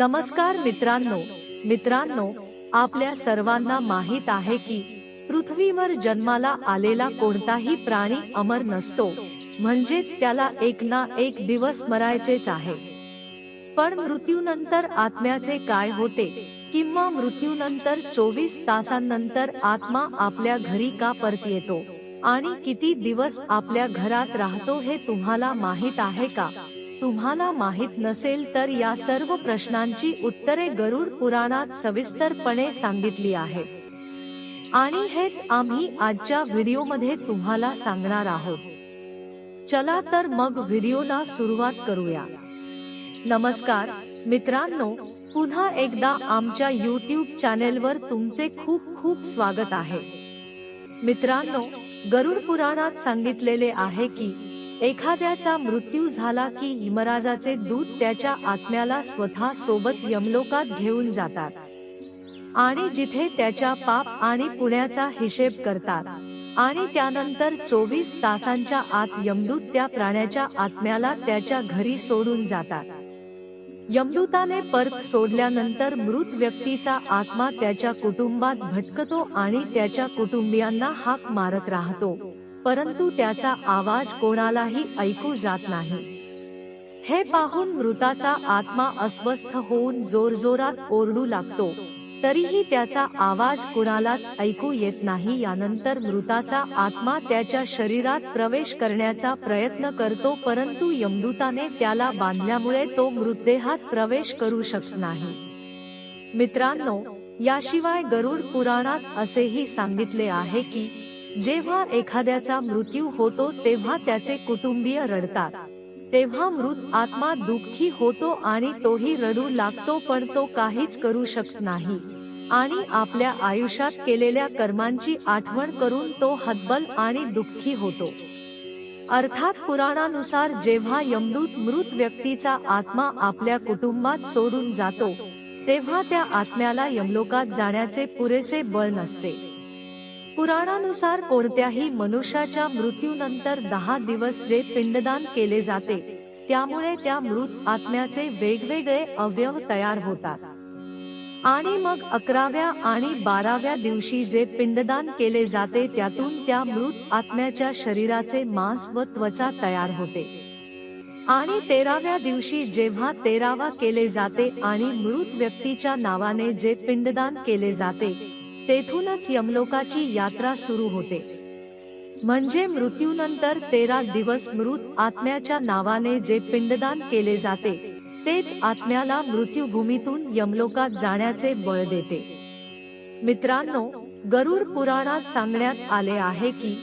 नमस्कार मित्रांनो. मित्रांनो आपल्या सर्वांना माहीत आहे की पृथ्वीवर जन्माला आलेला कोणताही प्राणी अमर नसतो. म्हणजेच त्याला एक ना एक दिवस मरायचेच आहे. पण मृत्यूनंतर आत्म्याचे काय होते किंवा मृत्यूनंतर चोवीस तासांनंतर आत्मा आपल्या घरी का परत येतो आणि किती दिवस आपल्या घरात राहतो हे तुम्हाला माहीत आहे का? तुम्हाला माहीत नसेल तर या सर्व प्रश्नांची उत्तरे गरुड पुराणात सविस्तरपणे सांगितली आहेत. आणि हेच आम्ही आजच्या व्हिडिओमध्ये तुम्हाला सांगणार आहोत. चला तर मग व्हिडिओला सुरुवात करूया. नमस्कार मित्रांनो पुन्हा एकदा आमच्या युट्यूब चॅनेलवर तुमचे खूप खूप स्वागत आहे. मित्रांनो गरुड पुराणात सांगितलेले आहे की एखाद्याचा मृत्यू झाला की हिमराजाचे दूत त्याच्या आत्म्याला स्वतः सोबत यमलोकात घेऊन जातात. आणि जिथे त्याच्या पाप आणि पुण्याचा हिशेब करतात. आणि त्यानंतर चोवीस तासांच्या आत यमदूत त्या प्राण्याच्या आत्म्याला त्याच्या घरी सोडून जातात. यमदूताने परत सोडल्यानंतर मृत व्यक्तीचा आत्मा त्याच्या कुटुंबात भटकतो आणि त्याच्या कुटुंबियांना हाक मारत राहतो. परंतु त्याचा आवाज कोणालाही ऐकू जात नाही. हे पाहून मृताचा आत्मा अस्वस्थ होऊन जोरजोरात ओरडू लागतो. तरीही त्याचा आवाज कुणालाच ऐकू येत नाही. यानंतर मृताचा आत्मा त्याच्या शरीरात प्रवेश करण्याचा प्रयत्न करतो परंतु यमदूताने त्याला बांधल्यामुळे तो मृतदेहात प्रवेश करू शकत नाही. मित्रांनो याशिवाय गरुड पुराणात असेही सांगितले आहे की जेव्हा एखाद्याचा मृत्यू होतो तेव्हा त्याचे कुटुंबीय रडतात. तेव्हा मृत आत्मा दुःखी होतो आणि तोही रडू लागतो पण तो काहीच करू शकत नाही. आणि आपल्या आयुष्यात केलेल्या कर्मांची आठवण करून तो हतबल आणि दुःखी होतो. अर्थात पुराणानुसार जेव्हा यमदूत मृत व्यक्तीचा आत्मा आपल्या कुटुंबात सोडून जातो तेव्हा त्या आत्म्याला यमलोकात जाण्याचे पुरेसे बळ नसते. पुराणानुसार कोणत्याही मनुष्याच्या मृत्यूनंतर दहा दिवस जे पिंडदान केले जाते त्यामुळे त्या मृत आत्म्याचे वेगवेगळे अवयव तयार होतात. आणि मग अकराव्या आणि बाराव्या दिवशी जे पिंडदान केले जाते त्यातून त्या मृत आत्म्याच्या शरीराचे मांस व त्वचा तयार होते. आणि तेराव्या दिवशी जेव्हा तेरावा केले जाते आणि मृत व्यक्तीच्या नावाने जे पिंडदान केले जाते तेथूनच यमलोकाची यात्रा सुरू होते. म्हणजे मृत्यूनंतर तेरा दिवस मृत आत्म्याच्या नावाने जे पिंडदान केले जाते तेच आत्म्याला मृत्यूभूमीतून यमलोकात जाण्याचे बळ देते. मित्रांनो गरुड पुराणात सांगण्यात आले आहे की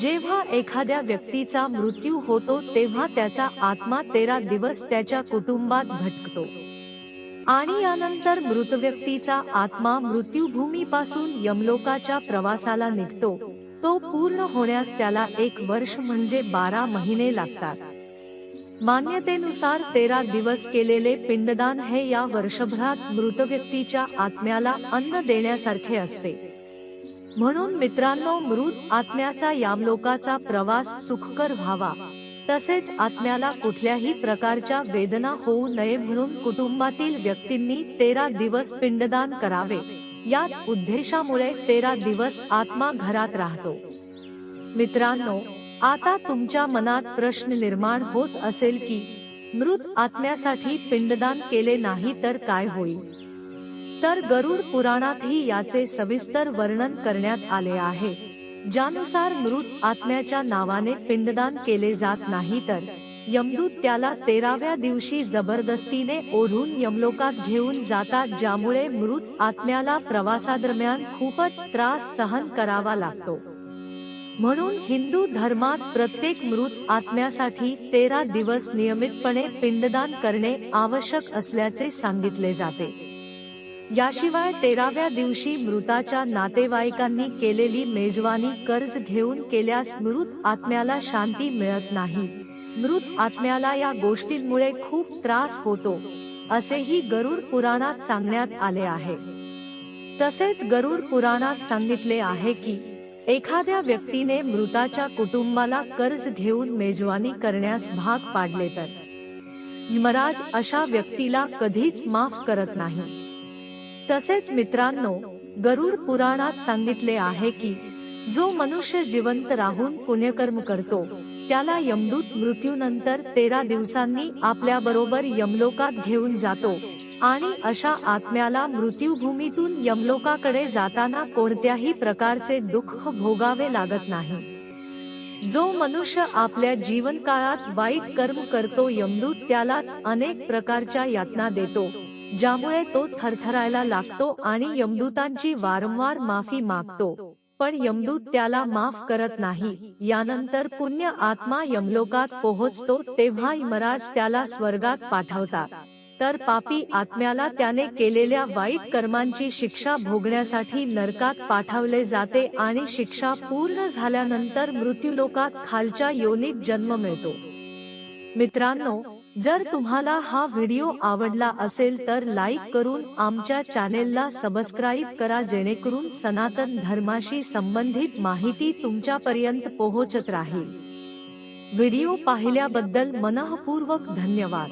जेव्हा एखाद्या व्यक्तीचा मृत्यू होतो तेव्हा त्याचा आत्मा तेरा दिवस त्याच्या कुटुंबात भटकतो. आणि यानंतर मृत व्यक्तीचा आत्मा मृत्यूभूमीपासून यमलोकाच्या प्रवासाला निघतो. तो पूर्ण होण्यास त्याला एक वर्ष म्हणजे बारा महिने लागतात. मान्यतेनुसार तेरा दिवस केलेले पिंडदान हे या वर्षभरात मृत व्यक्तीच्या आत्म्याला अन्न देण्यासारखे असते. म्हणून मित्रांनो मृत आत्म्याचा यामलोकाचा प्रवास सुखकर व्हावा. तसेच आत्म्याला कुठल्याही प्रकारच्या वेदना होऊ नये म्हणून कुटुंबातील व्यक्तींनी तेरा दिवस पिंडदान करावे. याच उद्देशामुळे तेरा दिवस आत्मा घरात राहतो. मित्रांनो आता तुमच्या मनात प्रश्न निर्माण होत असेल की मृत आत्म्यासाठी पिंडदान केले नाही तर काय होईल? तर गरुड पुराणातही याचे सविस्तर वर्णन करण्यात आले आहे. ज्यानुसार मृत आत्म्याच्या नावाने पिंडदान केले जात नाही तर यमदूत त्याला तेराव्या दिवशी जबरदस्तीने ओढून यमलोकात घेऊन जातात ज्यामुळे मृत आत्म्याला प्रवासादरम्यान खूपच त्रास सहन करावा लागतो. म्हणून हिंदू धर्मात प्रत्येक मृत आत्म्यासाठी तेरा दिवस नियमितपणे पिंडदान करणे आवश्यक असल्याचे सांगितले जाते. याशिवाय तेराव्या दिवशी मृताच्या नातेवाईकांनी केलेली मेजवानी कर्ज घेऊन केल्यास मृत आत्म्याला शांती मिळत नाही. मृत आत्म्याला या गोष्टींमुळे खूप त्रास होतो असेही गरुड पुराणात सांगण्यात आले आहे. तसेच गरुड पुराणात सांगितले आहे की एखाद्या व्यक्तीने मृताच्या कुटुंबाला कर्ज घेऊन मेजवानी करण्यास भाग पाडले तर. यमराज अशा व्यक्तीला कधीच माफ करत नाही. तसेच मित्रांनो गरुड पुराणात सांगितले आहे की जो मनुष्य जिवंत राहून पुण्यकर्म करतो त्याला यमदूत मृत्यूनंतर तेरा दिवसांनी आपल्या बरोबर यमलोकात घेऊन जातो आणि अशा आत्म्याला मृत्यूभूमीतून यमलोकाकडे जाताना कोणत्याही प्रकारचे दुःख भोगावे लागत नाही. जो मनुष्य आपल्या जीवन काळात वाईट कर्म करतो यमदूत त्यालाच अनेक प्रकारच्या यातना देतो ज्यामुळे तो थरथरायला लागतो आणि यमदूतांची वारंवार माफी मागतो. पण यमदूत त्याला माफ करत नाही. यानंतर पुण्य आत्मा यमलोकात पोहोचतो तेव्हा यमराज त्याला स्वर्गात पाठवतात. तर पापी आत्म्याला त्याने केलेल्या वाईट कर्मांची शिक्षा भोगण्यासाठी नरकात पाठवले जाते आणि शिक्षा पूर्ण झाल्यानंतर मृत्यूलोकात खालच्या योनीत जन्म मिळतो. मित्रांनो जर तुम्हाला हा व्हिडिओ आवडला असेल तर लाईक करून आमच्या चॅनेलला सबस्क्राईब करा जेणेकरून सनातन धर्माशी संबंधित माहिती तुमच्यापर्यंत पोहोचत राहील. व्हिडिओ पाहिल्याबद्दल मनःपूर्वक धन्यवाद.